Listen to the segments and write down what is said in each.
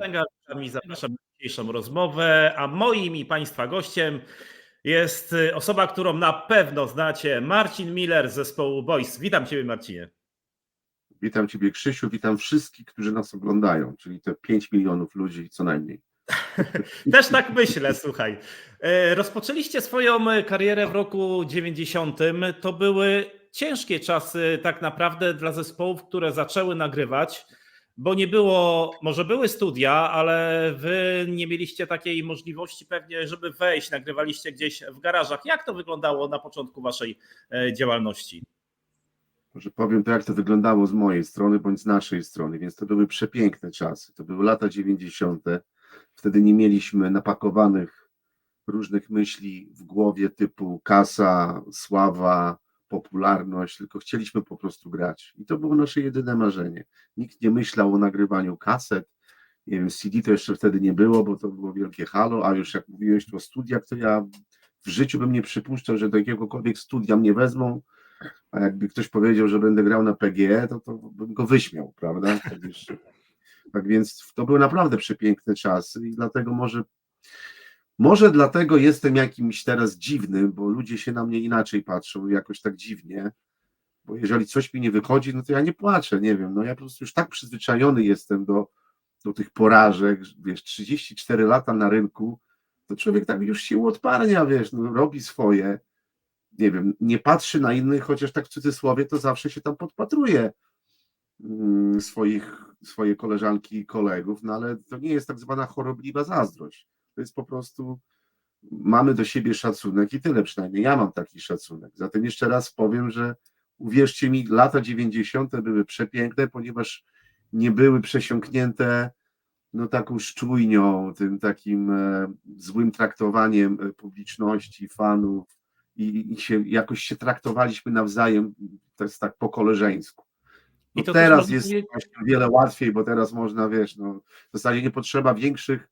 Węgarzami zapraszam na dzisiejszą rozmowę, a moim i Państwa gościem jest y, osoba, którą na pewno znacie, Marcin Miller z zespołu Boys. Witam Ciebie Marcinie. Witam Ciebie Krzysiu, witam wszystkich, którzy nas oglądają, czyli te 5 milionów ludzi co najmniej. Też tak myślę, słuchaj. E, Rozpoczęliście swoją karierę w roku 90. To były ciężkie czasy tak naprawdę dla zespołów, które zaczęły nagrywać, bo nie było, może były studia, ale wy nie mieliście takiej możliwości pewnie, żeby wejść, nagrywaliście gdzieś w garażach. Jak to wyglądało na początku waszej e, działalności? Może powiem to, jak to wyglądało z mojej strony bądź z naszej strony, więc to były przepiękne czasy. To były lata 90. Wtedy nie mieliśmy napakowanych różnych myśli w głowie typu kasa, sława, popularność, tylko chcieliśmy po prostu grać. I to było nasze jedyne marzenie. Nikt nie myślał o nagrywaniu kaset. Nie wiem, CD to jeszcze wtedy nie było, bo to było wielkie halo, a już jak mówiłeś o studiach, to ja w życiu bym nie przypuszczał, że do jakiegokolwiek studia mnie wezmą, a jakby ktoś powiedział, że będę grał na PGE, to, to bym go wyśmiał, prawda? Tak, tak więc to były naprawdę przepiękne czasy i dlatego może może dlatego jestem jakimś teraz dziwny, bo ludzie się na mnie inaczej patrzą, jakoś tak dziwnie. Bo jeżeli coś mi nie wychodzi, no to ja nie płaczę, nie wiem. No ja po prostu już tak przyzwyczajony jestem do, do tych porażek, wiesz, 34 lata na rynku, to człowiek tak już się uodparnia, wiesz, no, robi swoje. Nie wiem, nie patrzy na innych, chociaż tak w cudzysłowie, to zawsze się tam podpatruje mm, swoich, swoje koleżanki i kolegów, no ale to nie jest tak zwana chorobliwa zazdrość to jest po prostu, mamy do siebie szacunek i tyle przynajmniej. Ja mam taki szacunek. Zatem jeszcze raz powiem, że uwierzcie mi, lata 90. były przepiękne, ponieważ nie były przesiąknięte no taką szczujnią, tym takim e, złym traktowaniem e, publiczności, fanów i, i się jakoś się traktowaliśmy nawzajem, to jest tak po koleżeńsku. No teraz jest o wiele łatwiej, bo teraz można, wiesz, no, w zasadzie nie potrzeba większych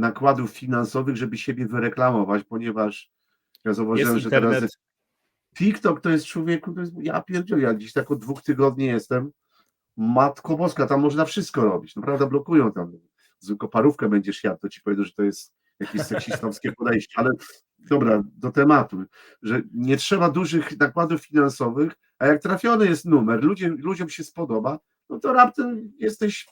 nakładów finansowych, żeby siebie wyreklamować, ponieważ ja zauważyłem, że teraz jest TikTok to jest człowieku, to jest, ja pierdzielę, ja dziś tak od dwóch tygodni jestem, matko boska, tam można wszystko robić, naprawdę blokują tam, zwykłą parówkę będziesz jadł, to ci powiedzą, że to jest jakieś seksistowskie podejście, ale dobra, do tematu, że nie trzeba dużych nakładów finansowych, a jak trafiony jest numer, ludziom, ludziom się spodoba, no to raptem jesteś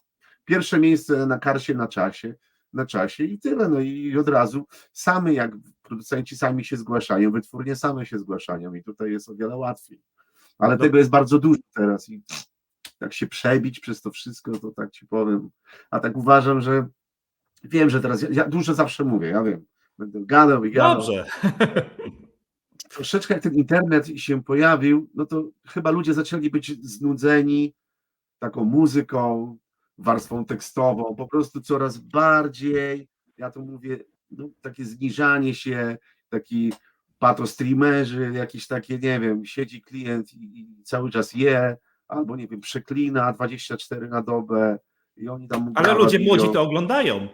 pierwsze miejsce na karsie na czasie, na czasie i tyle. No i od razu sami, jak producenci sami się zgłaszają, wytwórnie same się zgłaszają i tutaj jest o wiele łatwiej. Ale no. tego jest bardzo dużo teraz i jak się przebić przez to wszystko, to tak ci powiem. A tak uważam, że wiem, że teraz ja, ja dużo zawsze mówię, ja wiem. Będę gadał i gadał. Dobrze. Troszeczkę jak ten internet się pojawił, no to chyba ludzie zaczęli być znudzeni taką muzyką, warstwą tekstową, po prostu coraz bardziej, ja to mówię, no, takie zniżanie się, taki pato streamerzy, jakieś takie, nie wiem, siedzi klient i, i, cały czas je, albo nie wiem, przeklina 24 na dobę i oni tam... Ale ludzie młodzi to oglądają.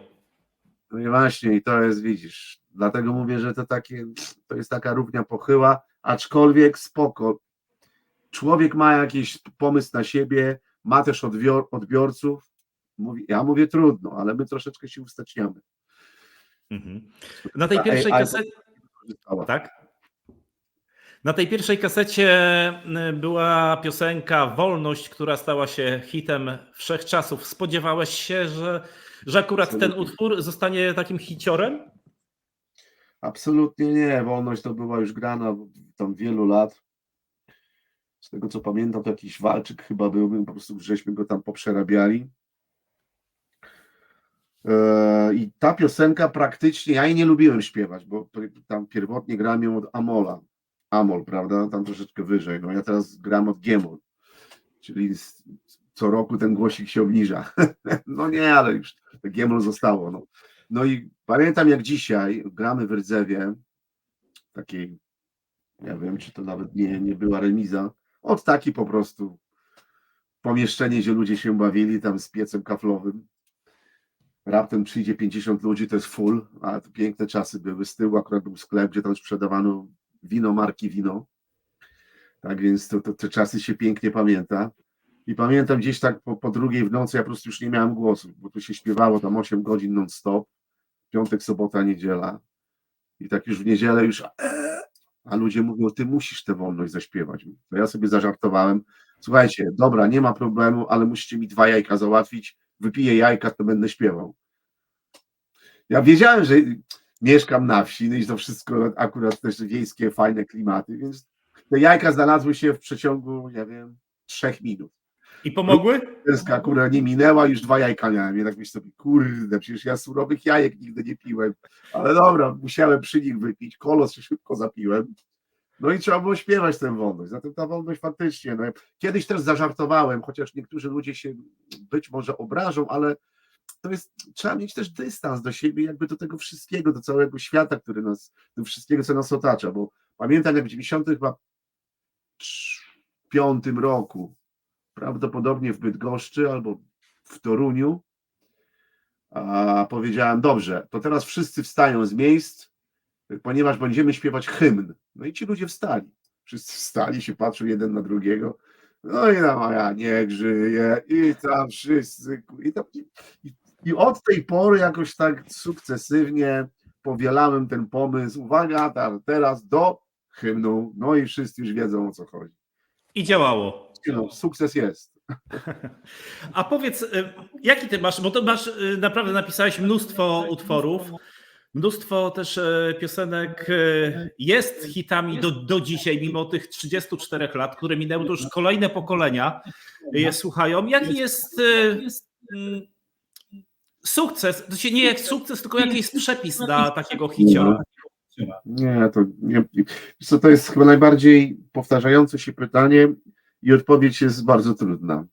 No i właśnie, i to jest, widzisz, dlatego mówię, że to takie, to jest taka równia pochyła, aczkolwiek spoko. Człowiek ma jakiś pomysł na siebie, ma też odbior, odbiorców, Mówi, ja mówię trudno, ale my troszeczkę się ustaczniamy. Mhm. Na tej pierwszej kasecie. Tak? Na tej pierwszej kasecie y, była piosenka Wolność, która stała się hitem wszechczasów. Spodziewałeś się, że, że akurat ten utwór zostanie takim hiciorem? Absolutnie nie. Wolność to była już grana tam wielu lat. Z tego co pamiętam, to jakiś walczyk chyba był, po prostu żeśmy go tam poprzerabiali. I ta piosenka praktycznie, ja jej nie lubiłem śpiewać, bo tam pierwotnie grałem ją od Amola. Amol, prawda? Tam troszeczkę wyżej. No ja teraz gram od Gemol, czyli co roku ten głosik się obniża. No nie, ale już Gemol zostało. No. no i pamiętam jak dzisiaj gramy w Rdzewie, takiej, ja wiem, czy to nawet nie, nie była remiza, od taki po prostu pomieszczenie, gdzie ludzie się bawili tam z piecem kaflowym raptem przyjdzie 50 ludzi, to jest full, a to piękne czasy były. Z tyłu akurat był sklep, gdzie tam sprzedawano wino marki wino. Tak więc to, to, te czasy się pięknie pamięta. I pamiętam gdzieś tak po, po drugiej w nocy, ja po prostu już nie miałem głosu, bo tu się śpiewało tam 8 godzin non-stop, piątek, sobota, niedziela. I tak już w niedzielę już, eee, a ludzie mówią, ty musisz tę wolność zaśpiewać. To ja sobie zażartowałem, słuchajcie, dobra, nie ma problemu, ale musicie mi dwa jajka załatwić, wypiję jajka, to będę śpiewał. Ja wiedziałem, że mieszkam na wsi, no i to wszystko akurat też wiejskie, fajne klimaty, więc te jajka znalazły się w przeciągu, nie wiem, trzech minut. I pomogły? Polska akurat nie minęła, już dwa jajka miałem. Ja tak myślę sobie, kurde, przecież ja surowych jajek nigdy nie piłem. Ale dobra, musiałem przy nich wypić, kolos się szybko zapiłem. No i trzeba było śpiewać tę wolność. Zatem ta wolność faktycznie, no, kiedyś też zażartowałem, chociaż niektórzy ludzie się być może obrażą, ale to jest, trzeba mieć też dystans do siebie, jakby do tego wszystkiego, do całego świata, który nas, do wszystkiego, co nas otacza, bo pamiętam jak w 90 chyba piątym roku, prawdopodobnie w Bydgoszczy albo w Toruniu, a powiedziałem, dobrze, to teraz wszyscy wstają z miejsc, ponieważ będziemy śpiewać hymn. No i ci ludzie wstali. Wszyscy wstali, się patrzą jeden na drugiego. No i na moja niech żyje i tam wszyscy. I, tam, i, I od tej pory jakoś tak sukcesywnie powielałem ten pomysł. Uwaga, tam, teraz do hymnu. No i wszyscy już wiedzą o co chodzi. I działało. No, sukces jest. A powiedz, y, jaki ty masz, bo to masz, y, naprawdę napisałeś mnóstwo utworów, mnóstwo też y, piosenek jest hitami do, do dzisiaj, mimo tych 34 lat, które minęły, to już kolejne pokolenia je słuchają. Jaki jest mm, sukces, to się nie jak sukces, tylko jaki jest przepis dla takiego hicia? Nie, to nie. Co to jest chyba najbardziej powtarzające się pytanie i odpowiedź jest bardzo trudna,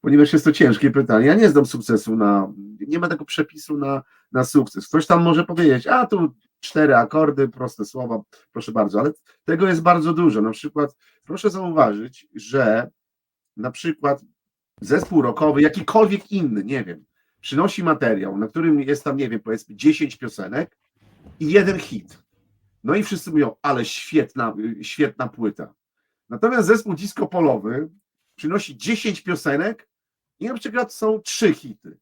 ponieważ jest to ciężkie pytanie. Ja nie znam sukcesu na, nie ma tego przepisu na, na sukces. Ktoś tam może powiedzieć, a tu cztery akordy, proste słowa, proszę bardzo, ale tego jest bardzo dużo. Na przykład proszę zauważyć, że na przykład zespół rockowy, jakikolwiek inny, nie wiem, przynosi materiał, na którym jest tam, nie wiem, powiedzmy 10 piosenek i jeden hit. No i wszyscy mówią, ale świetna, świetna płyta. Natomiast zespół disco polowy przynosi 10 piosenek i na przykład są trzy hity.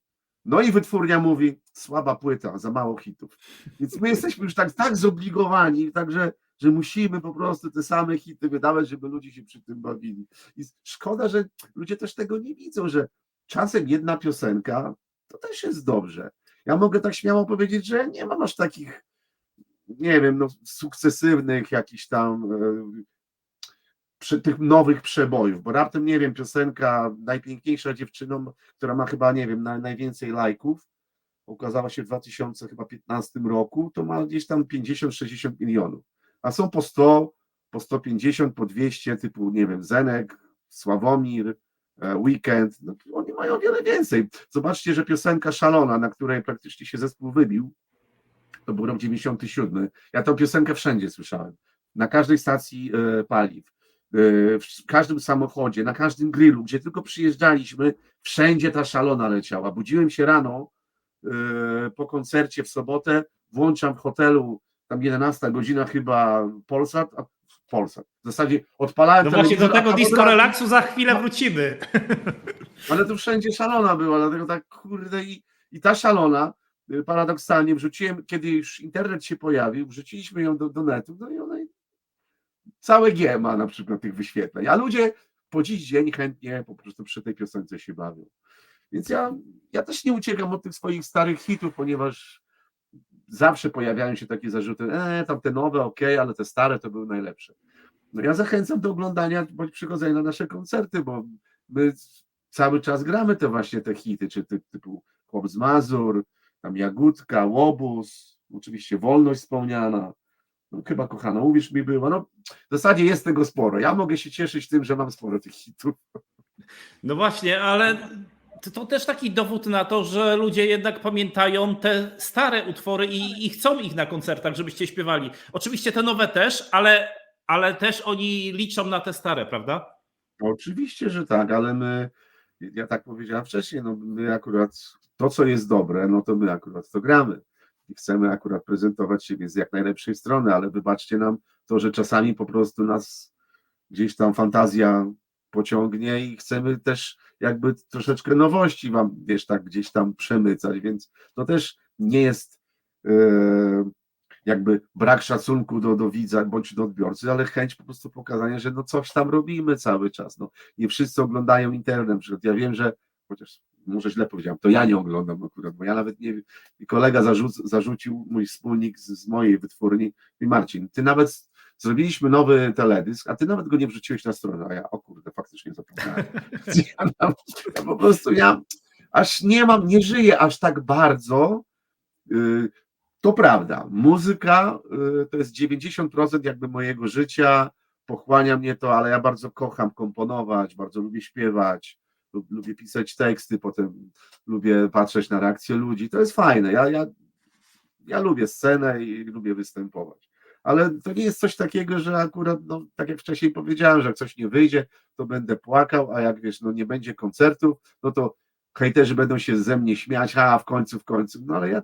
No i wytwórnia mówi, słaba płyta, za mało hitów. Więc my jesteśmy już tak, tak zobligowani, także, że musimy po prostu te same hity wydawać, żeby ludzie się przy tym bawili. I szkoda, że ludzie też tego nie widzą, że czasem jedna piosenka to też jest dobrze. Ja mogę tak śmiało powiedzieć, że nie mam aż takich, nie wiem, no, sukcesywnych jakichś tam przy tych nowych przebojów, bo raptem, nie wiem, piosenka najpiękniejsza dziewczyną, która ma chyba, nie wiem, na, najwięcej lajków, ukazała się w 2015 roku, to ma gdzieś tam 50-60 milionów, a są po 100, po 150, po 200, typu, nie wiem, Zenek, Sławomir, Weekend, no, oni mają wiele więcej. Zobaczcie, że piosenka Szalona, na której praktycznie się zespół wybił, to był rok 97. Ja tę piosenkę wszędzie słyszałem. Na każdej stacji e, paliw, w każdym samochodzie, na każdym grillu, gdzie tylko przyjeżdżaliśmy, wszędzie ta szalona leciała. Budziłem się rano e, po koncercie w sobotę, włączam w hotelu, tam 11 godzina chyba Polsat, a Polsat. W zasadzie odpalałem No właśnie do tego disco relaksu za chwilę wrócimy. Ale tu wszędzie szalona była, dlatego tak kurde i, i ta szalona paradoksalnie wrzuciłem, kiedy już internet się pojawił, wrzuciliśmy ją do, do netu, no i całe G ma na przykład tych wyświetleń, a ludzie po dziś dzień chętnie po prostu przy tej piosence się bawią. Więc ja, ja też nie uciekam od tych swoich starych hitów, ponieważ zawsze pojawiają się takie zarzuty, e, tam te nowe, ok, ale te stare to były najlepsze. No ja zachęcam do oglądania bądź przychodzenia na nasze koncerty, bo my cały czas gramy te właśnie te hity, czy ty, typu Chłop z Mazur, tam Jagódka, Łobuz, oczywiście Wolność wspomniana, no, chyba kochana, uwierz mi była, no w zasadzie jest tego sporo. Ja mogę się cieszyć tym, że mam sporo tych hitów. No właśnie, ale to, to też taki dowód na to, że ludzie jednak pamiętają te stare utwory i, i chcą ich na koncertach, żebyście śpiewali. Oczywiście te nowe też, ale, ale też oni liczą na te stare, prawda? Oczywiście, że tak, ale my, ja tak powiedziałem wcześniej, no my akurat to, co jest dobre, no to my akurat to gramy i chcemy akurat prezentować siebie z jak najlepszej strony, ale wybaczcie nam to, że czasami po prostu nas gdzieś tam fantazja pociągnie i chcemy też jakby troszeczkę nowości wam, wiesz, tak gdzieś tam przemycać, więc to też nie jest e, jakby brak szacunku do, do widza bądź do odbiorcy, ale chęć po prostu pokazania, że no coś tam robimy cały czas. No, nie wszyscy oglądają internet. Ja wiem, że chociaż może źle powiedziałem, to ja nie oglądam akurat, bo ja nawet nie wiem. I kolega zarzuc, zarzucił, mój wspólnik z, z mojej wytwórni, i Marcin, ty nawet zrobiliśmy nowy teledysk, a ty nawet go nie wrzuciłeś na stronę, a ja, o kurde, faktycznie zapomniałem. ja, tam, ja po prostu ja aż nie mam, nie żyję aż tak bardzo. Yy, to prawda, muzyka yy, to jest 90% jakby mojego życia, pochłania mnie to, ale ja bardzo kocham komponować, bardzo lubię śpiewać, lubię pisać teksty, potem lubię patrzeć na reakcje ludzi. To jest fajne. Ja, ja, ja lubię scenę i lubię występować. Ale to nie jest coś takiego, że akurat, no, tak jak wcześniej powiedziałem, że jak coś nie wyjdzie, to będę płakał, a jak wiesz, no nie będzie koncertów, no to hejterzy będą się ze mnie śmiać, a w końcu, w końcu. No ale ja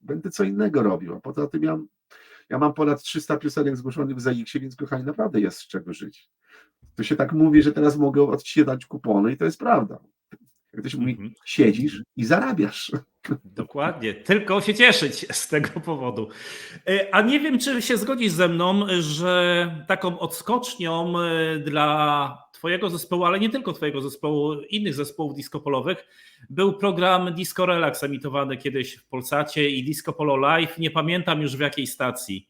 będę co innego robił. A poza tym ja, ja mam ponad 300 piosenek zgłoszonych w ZAX-ie, więc kochani, naprawdę jest z czego żyć. To się tak mówi, że teraz mogę odsiadać kupony i to jest prawda. Jak ktoś mówi, Mhm. siedzisz i zarabiasz. Dokładnie, tylko się cieszyć z tego powodu. E, A nie wiem, czy się zgodzisz ze mną, że taką odskocznią e, dla Twojego zespołu, ale nie tylko Twojego zespołu, innych zespołów disco polowych, był program Disco Relax emitowany kiedyś w Polsacie i Disco Polo Live. Nie pamiętam już w jakiej stacji.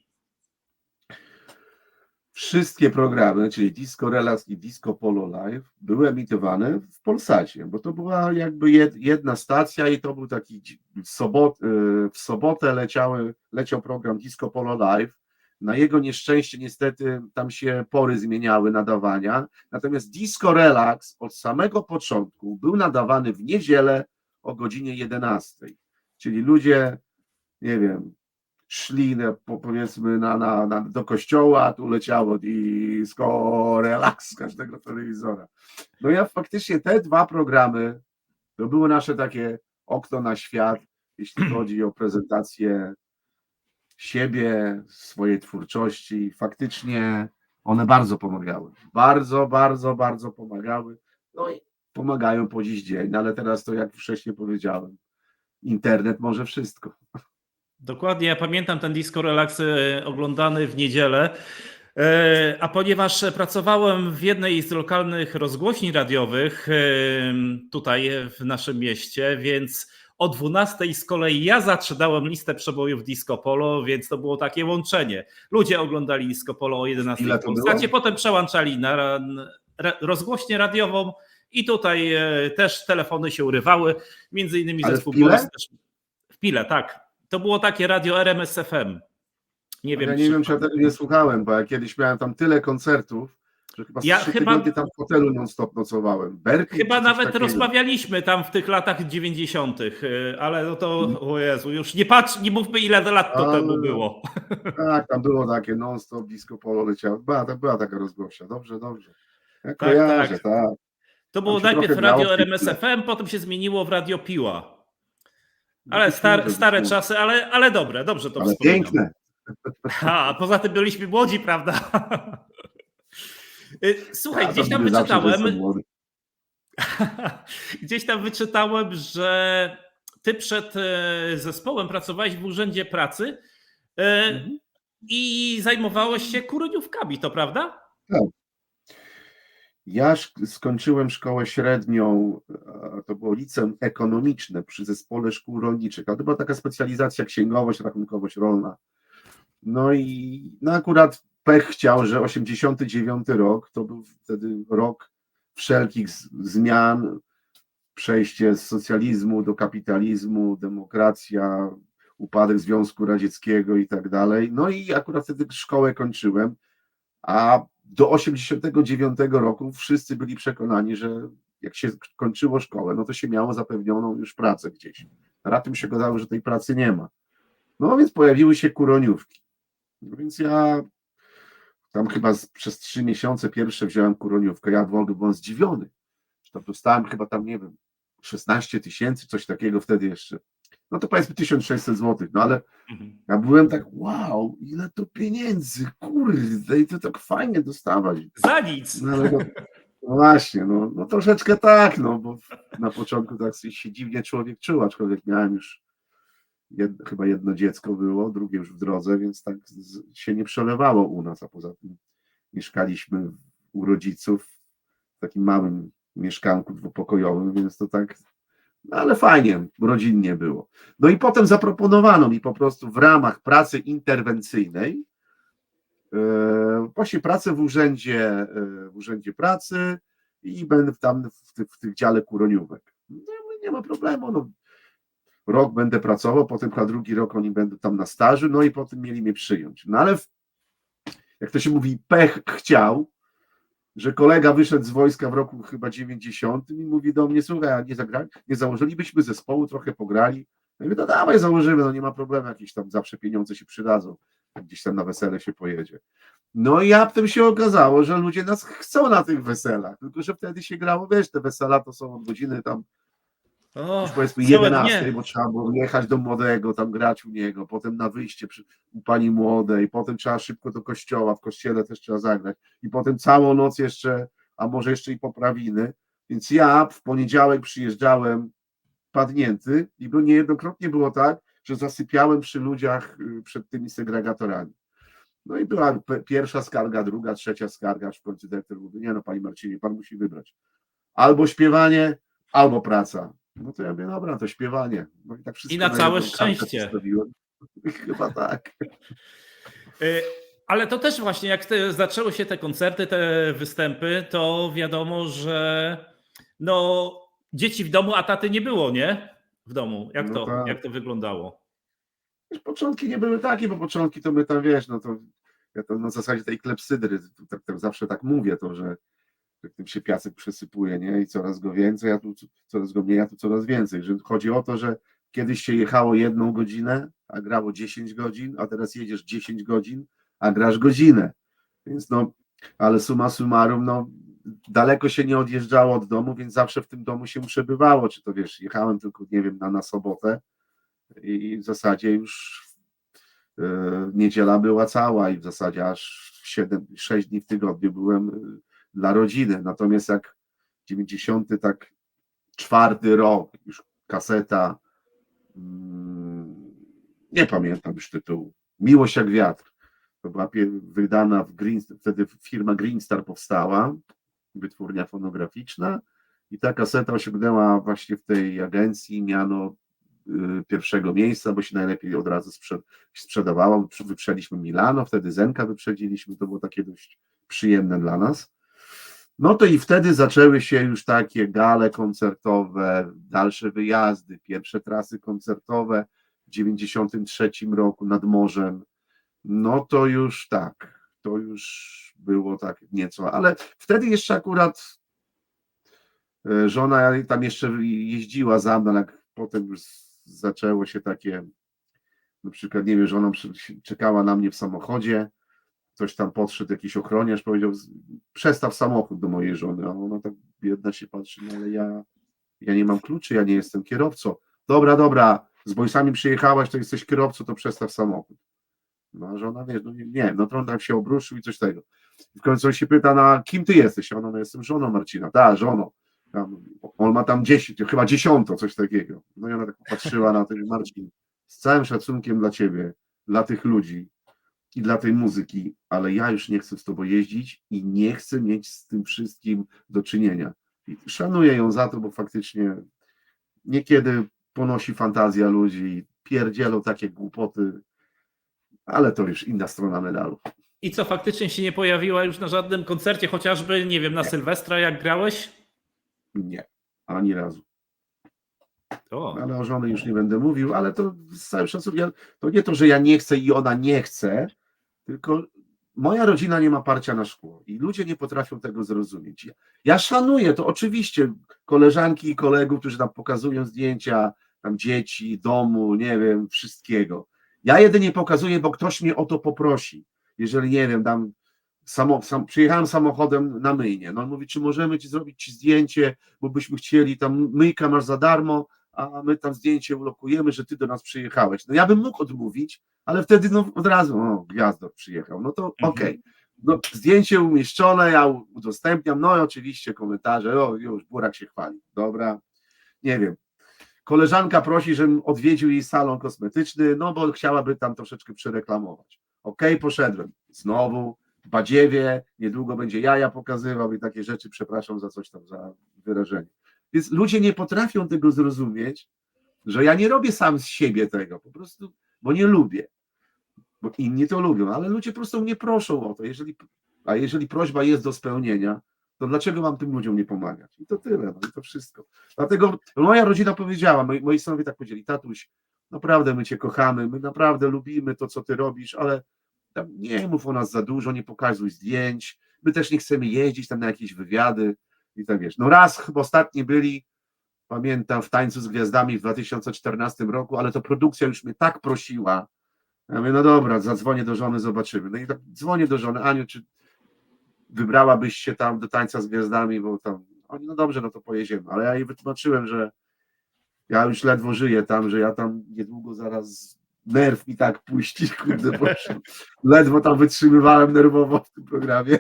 Wszystkie programy, czyli Disco Relax i Disco Polo Live, były emitowane w Polsacie, bo to była jakby jed- jedna stacja i to był taki sobot, y, w sobotę leciały, leciał program Disco Polo Live. Na jego nieszczęście niestety tam się pory zmieniały nadawania, natomiast Disco Relax od samego początku był nadawany w niedzielę o godzinie 11. Czyli ludzie, nie wiem, szli na, po- powiedzmy na, na, na, do kościoła, a tu leciało disco relax z każdego telewizora. No ja faktycznie te dwa programy, to było nasze takie okno na świat, jeśli chodzi o prezentację siebie, swojej twórczości. Faktycznie one bardzo pomagały. Bardzo, bardzo, bardzo pomagały. No i pomagają po dziś dzień, no ale teraz to jak wcześniej powiedziałem, internet może wszystko. Dokładnie, ja pamiętam ten Disco Relax e, oglądany w niedzielę. E, A ponieważ pracowałem w jednej z lokalnych rozgłośni radiowych e, tutaj w naszym mieście, więc o 12 z kolei ja zaczynałem listę przebojów Disco Polo, więc to było takie łączenie. Ludzie oglądali Disco Polo o 11 Ile w Polsacie, potem przełączali na rozgłośnię radiową i tutaj też telefony się urywały. Między innymi Ale w zespół Pile? Boris też. W Pile, tak. To było takie radio RMS FM. Nie wiem, ja nie czy- wiem, czy ja tego nie słuchałem, bo ja kiedyś miałem tam tyle koncertów, że chyba Ja trzy chyba- tam w hotelu non-stop nocowałem. Berkeley Chyba nawet takiego. rozmawialiśmy tam w tych latach 90., y, ale no to, o Jezu, już nie patrz, nie mówmy ile lat to Ale- temu było. Tak, tam było takie non-stop disco polo leciało. Była, tak, była taka rozgłośnia, dobrze, dobrze. Ja Tak, kojarzę, tak. tak. To było najpierw radio w tych RMS tle. FM, potem się zmieniło w radio Piła. Ale star, stare czasy, ale, ale dobre, dobrze to Ale piękne. A poza tym byliśmy młodzi, prawda? Y, Słuchaj, Ja gdzieś tam wyczytałem. Gdzieś tam wyczytałem, że ty przed e, zespołem pracowałeś w urzędzie pracy e, Mhm. i zajmowałeś się kureniówkami, to prawda? Ja skończyłem szkołę średnią, to było liceum ekonomiczne przy zespole szkół rolniczych, a to była taka specjalizacja księgowość, rachunkowość rolna. No i no akurat pech chciał, że 89 rok to był wtedy rok wszelkich zmian, przejście z socjalizmu do kapitalizmu, demokracja, upadek Związku Radzieckiego i tak dalej. No i akurat wtedy szkołę kończyłem, a do 89 roku wszyscy byli przekonani, że jak się kończyło szkołę, no to się miało zapewnioną już pracę gdzieś. Raptem się okazało, że tej pracy nie ma. No więc pojawiły się kuroniówki. No więc ja tam chyba z, przez trzy miesiące pierwsze wziąłem kuroniówkę. Ja w ogóle byłem zdziwiony. że dostałem chyba tam, nie wiem, 16 tysięcy, coś takiego wtedy jeszcze. No to powiedzmy 1600 złotych, no ale ja byłem tak, wow, ile to pieniędzy, kurde, i to tak fajnie dostawać. Za nic. No, no, No właśnie, no, no troszeczkę tak, no bo na początku tak się dziwnie człowiek czuł, aczkolwiek miałem już chyba jedno dziecko było, drugie już w drodze, więc tak się nie przelewało u nas, a poza tym mieszkaliśmy u rodziców w takim małym mieszkanku dwupokojowym, więc to tak, ale fajnie, rodzinnie było. No i potem zaproponowano mi po prostu w ramach pracy interwencyjnej e, właśnie pracę w urzędzie, e, w urzędzie pracy i będę tam w, tych- w tych dziale kuroniówek. No, nie ma problemu, no, rok będę pracował, potem chyba drugi rok oni będą tam na staży, no i potem mieli mnie przyjąć. No ale w, jak to się mówi, pech chciał, że kolega wyszedł z wojska w roku chyba 90 i mówi do mnie, słuchaj, a nie zagrali, nie założylibyśmy zespołu, trochę pograli. I mówię, no dawaj założymy, no nie ma problemu, jakieś tam zawsze pieniądze się przydadzą, gdzieś tam na wesele się pojedzie. No i raptem się okazało, że ludzie nas chcą na tych weselach, tylko że wtedy się grało, wiesz, te wesela to są od godziny tam O, już powiedzmy całe 11, dnie. bo trzeba było jechać do młodego, tam grać u niego, potem na wyjście przy, u pani młodej, potem trzeba szybko do kościoła, w kościele też trzeba zagrać i potem całą noc jeszcze, a może jeszcze i poprawiny, więc ja w poniedziałek przyjeżdżałem padnięty i było, niejednokrotnie było tak, że zasypiałem przy ludziach y, przed tymi segregatorami. No i była pierwsza skarga, druga, trzecia skarga, aż w końcu dyrektor mówi, nie no panie Marcinie, pan musi wybrać. Albo śpiewanie, albo praca. No to ja mówię, dobra, to śpiewanie. No i, tak wszystko I na całe szczęście. Chyba tak. Y, Ale to też właśnie, jak te, zaczęły się te koncerty, te występy, to wiadomo, że no, dzieci w domu, a taty nie było, nie? W domu. Jak, No to, tak. jak to wyglądało? Wiesz, Początki nie były takie, bo początki to my tam wiesz, no to ja to na zasadzie tej klepsydry, to tak, tak zawsze tak mówię, to, że, że tym się piasek przesypuje, nie? I coraz go więcej, a tu coraz go mniej, a tu coraz więcej. Że chodzi o to, że kiedyś się jechało jedną godzinę, a grało 10 godzin, a teraz jedziesz 10 godzin, a grasz godzinę. Więc no, ale summa summarum, no, daleko się nie odjeżdżało od domu, więc zawsze w tym domu się przebywało. Czy to wiesz, jechałem tylko, nie wiem, na, na sobotę i w zasadzie już e, niedziela była cała i w zasadzie aż 7, 6 dni w tygodniu byłem e, dla rodziny. Natomiast jak 90 tak czwarty rok, już kaseta, mm, nie pamiętam już tytułu, Miłość jak wiatr. To była wydana w Green, wtedy firma Green Star powstała, wytwórnia fonograficzna i ta kaseta osiągnęła właśnie w tej agencji miano y, pierwszego miejsca, bo się najlepiej od razu sprzed, sprzedawała. Wyprzeliśmy Milano, wtedy Zenka wyprzedziliśmy, to było takie dość przyjemne dla nas. No to i wtedy zaczęły się już takie gale koncertowe, dalsze wyjazdy, pierwsze trasy koncertowe w 93 roku nad morzem. No to już tak, to już było tak nieco, ale wtedy jeszcze akurat e, żona tam jeszcze jeździła za mną, jak potem już zaczęło się takie, na przykład, nie wiem, żona czekała na mnie w samochodzie, ktoś tam podszedł, jakiś ochroniarz powiedział, przestaw samochód do mojej żony, a ona tak biedna się patrzy, no ale ja, ja nie mam kluczy, ja nie jestem kierowcą. Dobra, dobra, z bojsami przyjechałaś, to jesteś kierowcą, to przestaw samochód. No a żona, wiesz, no nie, nie no tam się obruszył i coś tego. I w końcu on się pyta, na kim ty jesteś? Ona, no jestem żoną Marcina. Tak, żoną. Tam, on ma tam 10, chyba dziesiąto, coś takiego. No i ona tak patrzyła na ten Marcin. Z całym szacunkiem dla ciebie, dla tych ludzi i dla tej muzyki, ale ja już nie chcę z tobą jeździć i nie chcę mieć z tym wszystkim do czynienia. I szanuję ją za to, bo faktycznie niekiedy ponosi fantazja ludzi, pierdzielą takie głupoty, ale to już inna strona medalu. I co, faktycznie się nie pojawiła już na żadnym koncercie, chociażby, nie wiem, na Sylwestra, jak grałeś? Nie, ani razu. O, ale o żony już nie będę mówił, ale to z całym szacunkiem, to nie to, że ja nie chcę i ona nie chce, tylko moja rodzina nie ma parcia na szkło i ludzie nie potrafią tego zrozumieć. Ja, szanuję to oczywiście koleżanki i kolegów, którzy tam pokazują zdjęcia tam dzieci, domu, nie wiem, wszystkiego. Ja jedynie pokazuję, bo ktoś mnie o to poprosi. Jeżeli nie wiem, tam samo, sam, przyjechałem samochodem na myjnie. No on mówi, czy możemy ci zrobić ci zdjęcie, bo byśmy chcieli, tam myjka masz za darmo, a my tam zdjęcie ulokujemy, że ty do nas przyjechałeś. No ja bym mógł odmówić, ale wtedy no, od razu, o, Gwiazdor przyjechał, no to Mhm. okej. no, zdjęcie umieszczone, ja udostępniam, no i oczywiście komentarze, o już, Burak się chwali, dobra, nie wiem. Koleżanka prosi, żebym odwiedził jej salon kosmetyczny, no bo chciałaby tam troszeczkę przereklamować. Okej, poszedłem. Znowu Badziewie, niedługo będzie jaja pokazywał i takie rzeczy, przepraszam za coś tam, za wyrażenie. Więc ludzie nie potrafią tego zrozumieć, że ja nie robię sam z siebie tego, po prostu, bo nie lubię. Bo inni to lubią, ale ludzie po prostu mnie proszą o to. Jeżeli, a jeżeli prośba jest do spełnienia, to dlaczego mam tym ludziom nie pomagać? I to tyle, no i to wszystko. Dlatego moja rodzina powiedziała, moi, moi synowie tak powiedzieli, tatuś, naprawdę my cię kochamy, my naprawdę lubimy to, co ty robisz, ale nie mów o nas za dużo, nie pokazuj zdjęć, my też nie chcemy jeździć tam na jakieś wywiady i tak wiesz. No raz chyba ostatni byli, pamiętam, w Tańcu z Gwiazdami w 2014 roku, ale to produkcja już mnie tak prosiła, ja mówię, no dobra, zadzwonię do żony, zobaczymy. No i tak dzwonię do żony, Aniu, czy wybrałabyś się tam do tańca z gwiazdami, bo tam, oni, no dobrze, no to pojedziemy, ale ja jej wytłumaczyłem, że ja już ledwo żyję tam, że ja tam niedługo zaraz nerw mi tak puści, kurde, bo już ledwo tam wytrzymywałem nerwowo w tym programie.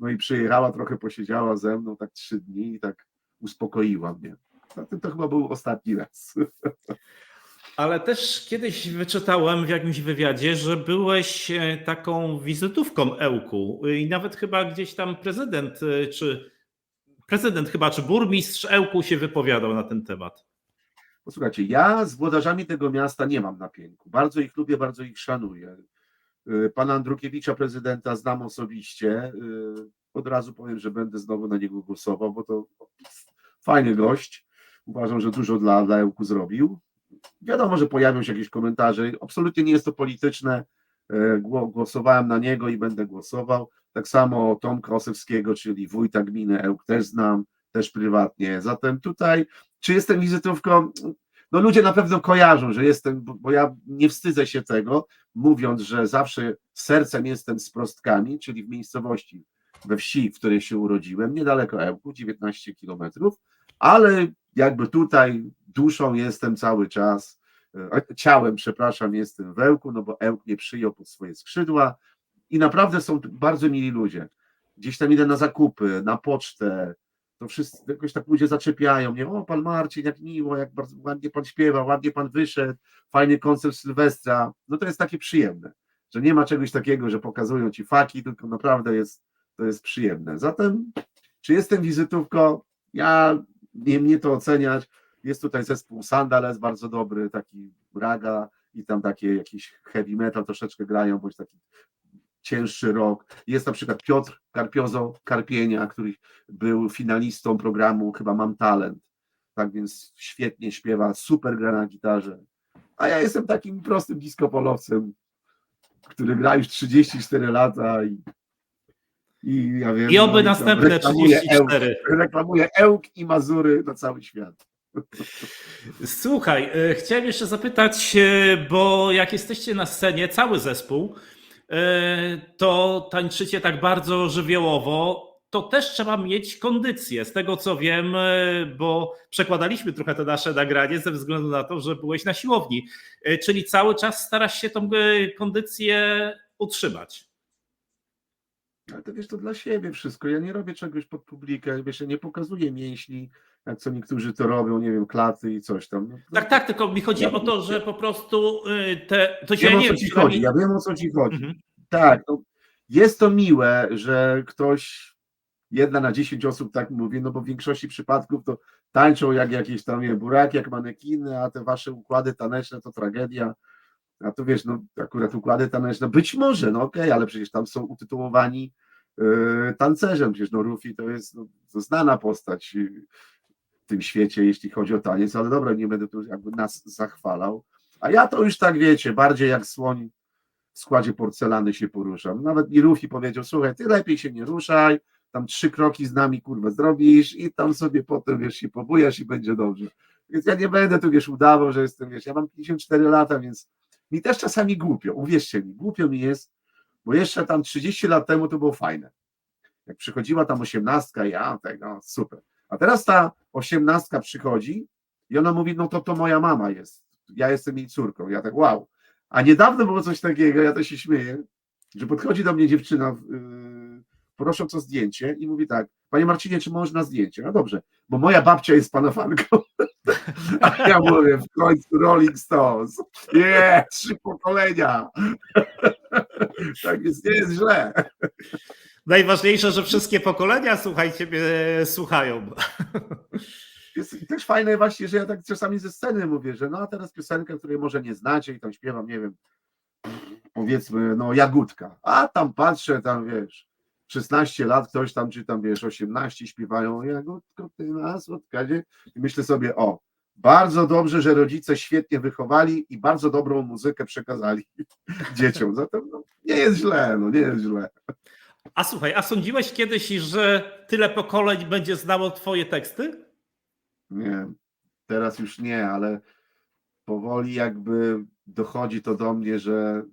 No i przyjechała, trochę posiedziała ze mną, tak trzy dni i tak uspokoiła mnie. Zatem to chyba był ostatni raz. Ale też kiedyś wyczytałem w jakimś wywiadzie, że byłeś e, taką wizytówką Ełku i nawet chyba gdzieś tam prezydent, e, czy prezydent chyba, czy burmistrz Ełku się wypowiadał na ten temat. Posłuchajcie, ja z włodarzami tego miasta nie mam napięku. Bardzo ich lubię, bardzo ich szanuję. Y, Pana Andrukiewicza, prezydenta, znam osobiście. Y, Od razu powiem, że będę znowu na niego głosował, bo to fajny gość. Uważam, że dużo dla, dla Ełku zrobił. Wiadomo, że pojawią się jakieś komentarze. Absolutnie nie jest to polityczne. Y, gło- Głosowałem na niego i będę głosował. Tak samo Tomka Osewskiego, czyli wójta gminy Ełk też znam, też prywatnie. Zatem tutaj czy jestem wizytówką? No ludzie na pewno kojarzą, że jestem, bo, ja nie wstydzę się tego, mówiąc, że zawsze sercem jestem z prostkami, czyli w miejscowości, we wsi, w której się urodziłem, niedaleko Ełku, 19 kilometrów, ale jakby tutaj duszą jestem cały czas, e, ciałem, przepraszam, jestem w Ełku, no bo Ełk mnie przyjął pod swoje skrzydła i naprawdę są bardzo mili ludzie. Gdzieś tam idę na zakupy, na pocztę, to wszyscy jakoś tak ludzie zaczepiają mnie, o pan Marcin, jak miło, jak bardzo ładnie pan śpiewa, ładnie pan wyszedł, fajny koncert Sylwestra, no to jest takie przyjemne, że nie ma czegoś takiego, że pokazują ci faki, tylko naprawdę jest, to jest przyjemne. Zatem, czy jestem wizytówką? Ja, nie mnie to oceniać, jest tutaj zespół Sandales, bardzo dobry, taki raga i tam takie jakiś heavy metal troszeczkę grają, bądź taki cięższy rok. Jest na przykład Piotr Karpiozo Karpienia, który był finalistą programu chyba Mam Talent. Tak więc świetnie śpiewa, super gra na gitarze. A ja jestem takim prostym diskopolowcem, który gra już 34 lata i, i ja wiem. I oby no następne reklamuje 34. Ełk, reklamuje Ełk i Mazury na cały świat. Słuchaj, e, chciałem jeszcze zapytać, bo jak jesteście na scenie, cały zespół, to tańczycie tak bardzo żywiołowo, to też trzeba mieć kondycję. Z tego co wiem, e, bo przekładaliśmy trochę to nasze nagranie ze względu na to, że byłeś na siłowni. E, Czyli cały czas starasz się tą e, kondycję utrzymać. Ale to wiesz, to dla siebie wszystko. Ja nie robię czegoś pod publikę, wiesz, ja nie pokazuję mięśni, co niektórzy to robią, nie wiem, klaty i coś tam. No, Tak, tak, tylko mi chodzi Ja- o to, że po prostu e, te. To się Wiem, o nie co wiem, ci chodzi, ja wiem, o co ci chodzi. Mhm. Tak, no, jest to miłe, że ktoś, jedna na dziesięć osób tak mówi, no bo w większości przypadków to tańczą jak jakieś tam nie, buraki, jak manekiny, a te wasze układy taneczne to tragedia. A to wiesz, no akurat układy taneczne, być może, no okej, ale przecież tam są utytułowani yy, tancerzem, przecież no Rufi to jest no, to znana postać tym świecie, jeśli chodzi o taniec, ale dobra, nie będę tu jakby nas zachwalał. A ja to już tak wiecie, bardziej jak słoń w składzie porcelany się poruszam. Nawet mi Rufi powiedział, słuchaj, ty lepiej się nie ruszaj, tam trzy kroki z nami kurwa zrobisz i tam sobie potem wiesz się pobujasz i będzie dobrze. Więc ja nie będę tu wiesz udawał, że jestem, wiesz, ja mam 54 lata, więc mi też czasami głupio, uwierzcie mi, głupio mi jest, bo jeszcze tam 30 lat temu to było fajne. Jak przychodziła tam osiemnastka, ja tak, no super. A teraz ta osiemnastka przychodzi i ona mówi, no to to moja mama jest, ja jestem jej córką. Ja tak, wow. A niedawno było coś takiego, ja to się śmieję, że podchodzi do mnie dziewczyna, yy, prosząc o zdjęcie i mówi tak, panie Marcinie, czy można zdjęcie? No dobrze, bo moja babcia jest pana fanką. A ja mówię, w końcu Rolling Stones. Nie, trzy pokolenia. tak więc nie jest źle. Najważniejsze, że wszystkie pokolenia, słuchaj, ciebie słuchają. Jest też fajne właśnie, że ja tak czasami ze sceny mówię, że no a teraz piosenkę, której może nie znacie i tam śpiewam, nie wiem, powiedzmy, no Jagódka, a tam patrzę, tam wiesz, 16 lat, ktoś tam, czy tam wiesz, 18 śpiewają Jagódko, ty na słodka, nie? I myślę sobie, o, bardzo dobrze, że rodzice świetnie wychowali i bardzo dobrą muzykę przekazali dzieciom, zatem no, nie jest źle, no nie jest źle. A słuchaj, a sądziłeś kiedyś, że tyle pokoleń będzie znało twoje teksty? Nie, teraz już nie, ale powoli jakby dochodzi to do mnie, że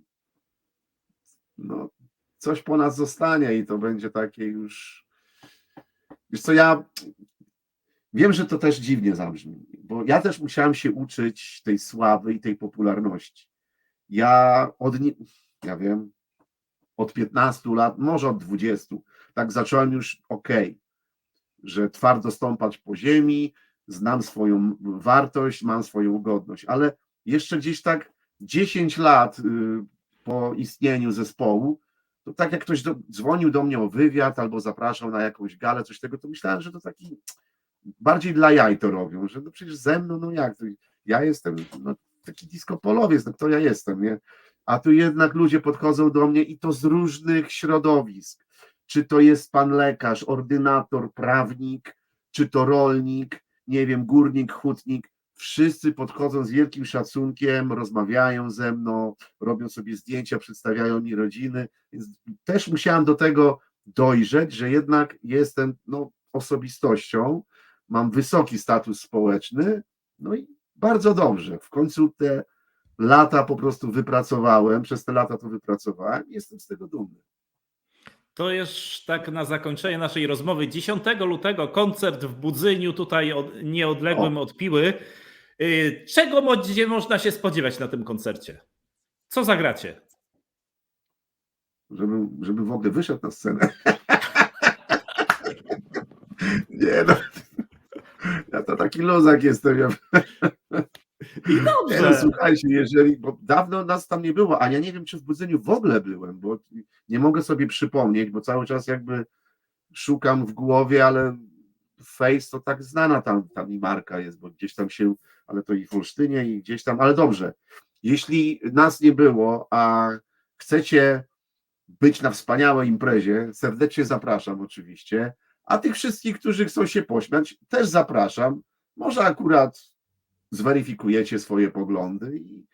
no, coś po nas zostanie i to będzie takie już. Wiesz co, ja wiem, że to też dziwnie zabrzmi, bo ja też musiałem się uczyć tej sławy i tej popularności. Ja od nie, ja wiem, od 15 lat, może od 20, tak zacząłem już ok, że twardo stąpać po ziemi, znam swoją wartość, mam swoją godność, ale jeszcze gdzieś tak 10 lat y, po istnieniu zespołu, to tak jak ktoś do, dzwonił do mnie o wywiad albo zapraszał na jakąś galę, coś tego, to myślałem, że to taki bardziej dla jaj to robią, że no przecież ze mną, no jak, ja jestem no, taki diskopolowiec, no kto ja jestem, nie? A tu jednak ludzie podchodzą do mnie i to z różnych środowisk. Czy to jest pan lekarz, ordynator, prawnik, czy to rolnik, nie wiem, górnik, hutnik, wszyscy podchodzą z wielkim szacunkiem, rozmawiają ze mną, robią sobie zdjęcia, przedstawiają mi rodziny, więc też musiałem do tego dojrzeć, że jednak jestem no, osobistością, mam wysoki status społeczny, no i bardzo dobrze, w końcu te lata po prostu wypracowałem, przez te lata to wypracowałem i jestem z tego dumny. To już tak na zakończenie naszej rozmowy. 10 lutego koncert w Budzyniu, tutaj od, nieodległym O. od Piły. Y, Czego można się spodziewać na tym koncercie? Co zagracie? żeby, żeby w ogóle wyszedł na scenę. Nie no. Ja to taki luzak jestem. Ja, I dobrze. słuchajcie, jeżeli, bo dawno nas tam nie było, a ja nie wiem, czy w budzeniu w ogóle byłem, bo nie mogę sobie przypomnieć, bo cały czas jakby szukam w głowie, ale Face to tak znana tam, tam i marka jest, bo gdzieś tam się, ale to i w Olsztynie i gdzieś tam, ale dobrze. Jeśli nas nie było, a chcecie być na wspaniałej imprezie, serdecznie zapraszam oczywiście, a tych wszystkich, którzy chcą się pośmiać, też zapraszam. Może akurat zweryfikujecie swoje poglądy i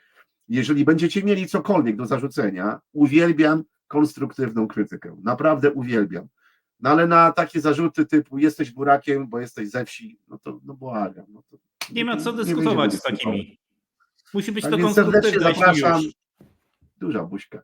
jeżeli będziecie mieli cokolwiek do zarzucenia, uwielbiam konstruktywną krytykę. Naprawdę uwielbiam. No ale na takie zarzuty typu jesteś burakiem, bo jesteś ze wsi, no to no błagam. No to, Nie ma co dyskutować z takimi. Musi być Tak to serdecznie konstruktywne. jeśli zapraszam. już. Duża buźka.